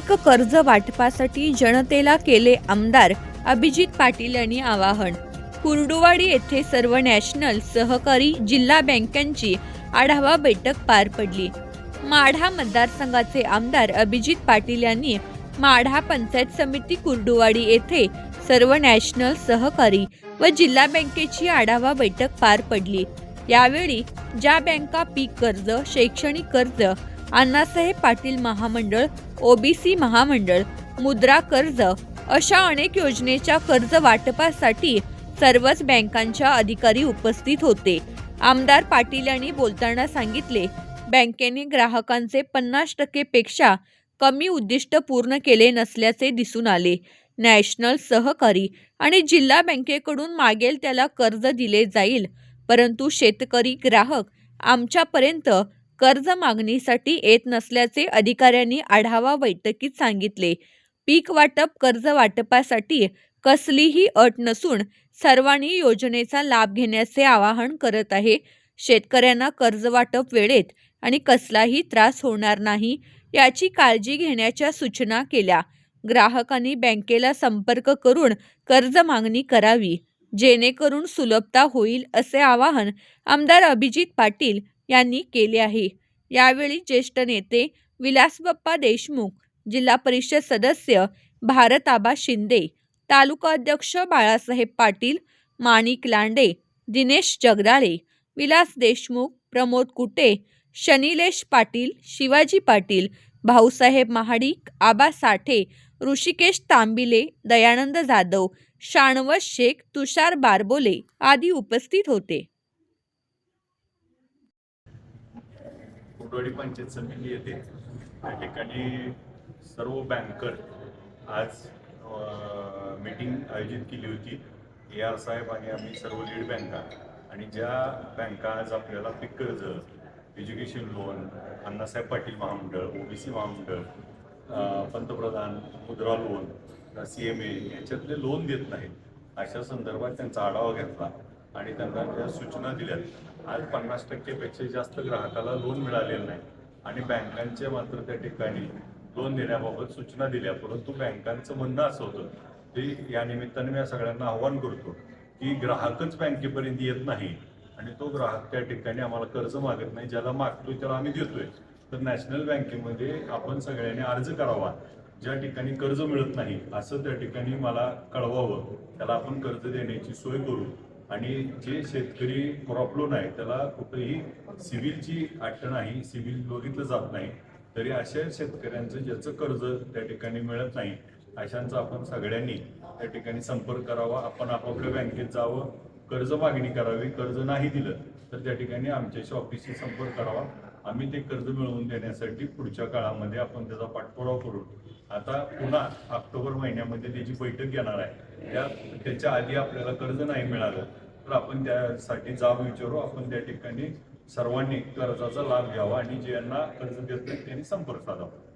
पीक कर्ज वाटपासाठी जनतेला केले आमदार अभिजित पाटील यांनी आवाहन. कुर्डुवाडी येथे सर्व नॅशनल सहकारी जिल्हा बँकांची आढावा बैठक पार पडली. माढा मतदारसंघाचे आमदार अभिजित पाटील यांनी माढा पंचायत समिती कुर्डुवाडी येथे सर्व नॅशनल सहकारी व जिल्हा बँकेची आढावा बैठक पार पडली. यावेळी ज्या बँका पीक कर्ज शैक्षणिक कर्ज अण्णासाहेब पाटील महामंडळ ओबीसी महामंडळ मुद्रा कर्ज अशा अनेक योजनेच्या कर्ज वाटपासाठी सर्वच बँकांच्या अधिकारी उपस्थित होते. आमदार पाटील यांनी बोलताना सांगितले बँकेने ग्राहकांचे पन्नास टक्केपेक्षा कमी उद्दिष्ट पूर्ण केले नसल्याचे दिसून आले. नॅशनल सहकारी आणि जिल्हा बँकेकडून मागेल त्याला कर्ज दिले जाईल परंतु शेतकरी ग्राहक आमच्यापर्यंत कर्ज मागणीसाठी येत नसल्याचे अधिकाऱ्यांनी आढावा बैठकीत सांगितले. पीक वाटप कर्ज वाटपासाठी कसलीही अट नसून सर्वांनी योजनेचा लाभ घेण्याचे आवाहन करत आहे. शेतकऱ्यांना कर्ज वाटप वेळेत आणि कसलाही त्रास होणार नाही याची काळजी घेण्याच्या सूचना केल्या. ग्राहकांनी बँकेला संपर्क करून कर्ज मागणी करावी जेणेकरून सुलभता होईल असे आवाहन आमदार अभिजित पाटील यांनी केले आहे. यावेळी ज्येष्ठ नेते विलासबप्पा देशमुख जिल्हा परिषद सदस्य भारत आबा शिंदे तालुका अध्यक्ष बाळासाहेब पाटील माणिक लांडे दिनेश जगदाळे विलास देशमुख प्रमोद कुटे शनिलेश पाटील शिवाजी पाटील भाऊसाहेब महाडिक आबा साठे ऋषिकेश तांबिले दयानंद जाधव शाणवत शेख तुषार बारबोले आदी उपस्थित होते. कुटवाडी पंचायत समिती येते. त्या ठिकाणी सर्व बँकर आज मीटिंग आयोजित केली होती. ए आर साहेब आणि आम्ही सर्व लीड बँका आणि ज्या बँका आज आपल्याला पीक कर्ज एज्युकेशन लोन अण्णासाहेब पाटील महामंडळ ओबीसी महामंडळ पंतप्रधान Mudra loan C M A याच्यातले लोन देत नाहीत. अशा संदर्भात त्यांचा आढावा घेतला. आणि त्यांना ज्या सूचना दिल्यात आज पन्नास टक्केपेक्षा जास्त ग्राहकाला लोन मिळालेलं नाही. आणि बँकांचे मात्र त्या ठिकाणी लोन देण्याबाबत सूचना दिल्या परंतु बँकांचं म्हणणं असं होतं ते या निमित्ताने मी सगळ्यांना आव्हान करतो की ग्राहकच बँकेपर्यंत येत नाही आणि तो ग्राहक त्या ठिकाणी आम्हाला कर्ज मागत नाही ज्याला मागतोय त्याला आम्ही देतोय. तर नॅशनल बँकेमध्ये आपण सगळ्यांनी अर्ज करावा. ज्या ठिकाणी कर्ज मिळत नाही असं त्या ठिकाणी मला कळवावं. त्याला आपण कर्ज देण्याची सोय करू. आणि जे शेतकरी क्रॉप लोन आहे त्याला कुठेही सिव्हिलची अट नाही सिव्हिल बघितलं जात नाही तरी अशा शेतकऱ्यांचं ज्याचं कर्ज त्या ठिकाणी मिळत नाही अशांचा आपण सगळ्यांनी त्या ठिकाणी संपर्क करावा आपण आपापल्या बँकेत जावं कर्ज मागणी करावी कर्ज नाही दिलं तर त्या ठिकाणी आमच्याशी ऑफिसशी संपर्क करावा. आम्ही ते कर्ज मिळवून देण्यासाठी पुढच्या काळामध्ये आपण त्याचा पाठपुरावा करू. आता पुन्हा ऑक्टोबर महिन्यामध्ये त्याची बैठक घेणार आहे. त्या त्याच्या आधी आपल्याला कर्ज नाही मिळालं तर आपण त्यासाठी जाब विचारू आपण त्या ठिकाणी सर्वांनी कर्जाचा लाभ घ्यावा आणि ज्यांना कर्ज देत नाही त्यांनी संपर्क साधावा.